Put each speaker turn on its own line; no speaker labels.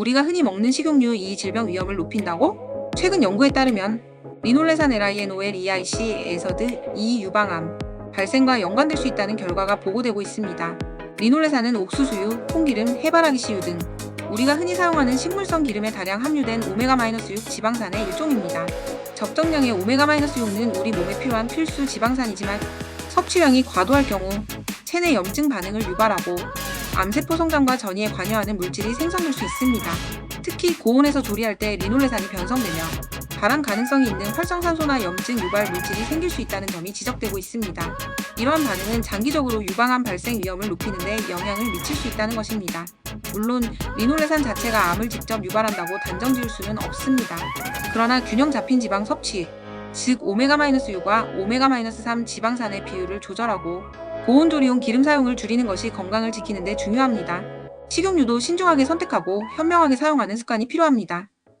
우리가 흔히 먹는 식용유 이 질병 위험을 높인다고? 최근 연구에 따르면 리놀레산 LINOL EIC 에서드 이 유방암 발생과 연관될 수 있다는 결과가 보고되고 있습니다. 리놀레산은 옥수수유, 콩기름, 해바라기 씨유 등 우리가 흔히 사용하는 식물성 기름에 다량 함유된 오메가-6 지방산의 일종입니다. 적정량의 오메가-6는 우리 몸에 필요한 필수 지방산이지만 섭취량이 과도할 경우 체내 염증 반응을 유발하고 암세포 성장과 전이에 관여하는 물질이 생성될 수 있습니다. 특히 고온에서 조리할 때 리놀레산이 변성되며 발암 가능성이 있는 활성산소나 염증 유발 물질이 생길 수 있다는 점이 지적되고 있습니다. 이러한 반응은 장기적으로 유방암 발생 위험을 높이는 데 영향을 미칠 수 있다는 것입니다. 물론 리놀레산 자체가 암을 직접 유발한다고 단정 지을 수는 없습니다. 그러나 균형 잡힌 지방 섭취, 즉 오메가-6과 오메가-3 지방산의 비율을 조절하고 고온 조리용 기름 사용을 줄이는 것이 건강을 지키는 데 중요합니다. 식용유도 신중하게 선택하고 현명하게 사용하는 습관이 필요합니다.